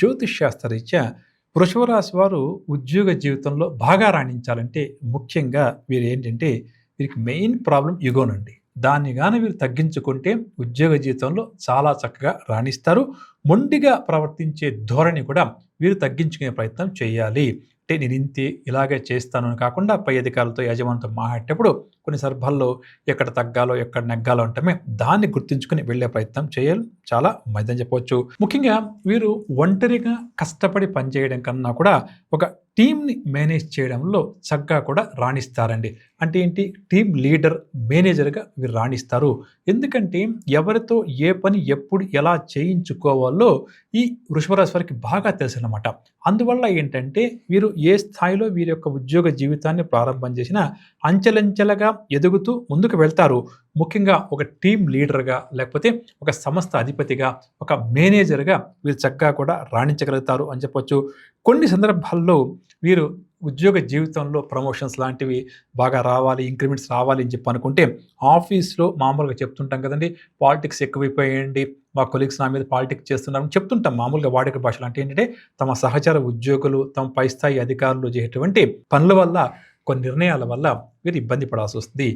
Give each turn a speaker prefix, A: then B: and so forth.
A: జ్యోతిష్శాస్త్రరీత్యా వృషభ రాశి వారు ఉద్యోగ జీవితంలో బాగా రాణించాలంటే ముఖ్యంగా వీరు ఏంటంటే వీరికి మెయిన్ ప్రాబ్లం యుగోనండి. దాన్ని కానీ వీరు తగ్గించుకుంటే ఉద్యోగ జీవితంలో చాలా చక్కగా రాణిస్తారు. మొండిగా ప్రవర్తించే ధోరణి కూడా వీరు తగ్గించుకునే ప్రయత్నం చేయాలి. అంటే నేను ఇంతే ఇలాగే చేస్తాను అని కాకుండా పై అధికారులతో యజమానితో మాట్లాడేటప్పుడు కొన్ని సందర్భాల్లో ఎక్కడ తగ్గాలో ఎక్కడ నెగ్గాలో అంటమే దాన్ని గుర్తించుకుని వెళ్ళే ప్రయత్నం చేయాలి. చాలా మంచిదని చెప్పవచ్చు ముఖ్యంగా వీరు ఒంటరిగా కష్టపడి పనిచేయడం కన్నా కూడా ఒక టీంని మేనేజ్ చేయడంలో చక్కగా కూడా రాణిస్తారండి. అంటే ఏంటి? టీం లీడర్ మేనేజర్గా వీరు రాణిస్తారు. ఎందుకంటే ఎవరితో ఏ పని ఎప్పుడు ఎలా చేయించుకోవాలో ఈ వృషభరాశి వారికి బాగా తెలుసు అనమాట అందువల్ల ఏంటంటే వీరు ఏ స్థాయిలో వీరి యొక్క ఉద్యోగ జీవితాన్ని ప్రారంభం చేసినా అంచెలంచెలుగా ఎదుగుతూ ముందుకు వెళ్తారు. ముఖ్యంగా ఒక టీం లీడర్గా లేకపోతే ఒక సంస్థ అధిపతిగా ఒక మేనేజర్గా వీరు చక్కగా కూడా రాణించగలుగుతారు అని చెప్పొచ్చు. కొన్ని సందర్భాల్లో వీరు ఉద్యోగ జీవితంలో ప్రమోషన్స్ లాంటివి బాగా రావాలి ఇంక్రిమెంట్స్ రావాలి అని చెప్పి అనుకుంటే ఆఫీస్లో మామూలుగా చెప్తుంటాం కదండి పాలిటిక్స్ ఎక్కువైపోయండి మా కొలీగ్స్ నా మీద పాలిటిక్స్ చేస్తున్నారని చెప్తుంటాం. మామూలుగా వాడుక భాషలు అంటే ఏంటంటే తమ సహచర ఉద్యోగులు తమ పై స్థాయి అధికారులు చేసేటువంటి పనుల వల్ల కొన్ని నిర్ణయాల వల్ల వీరు ఇబ్బంది పడాల్సి వస్తుంది.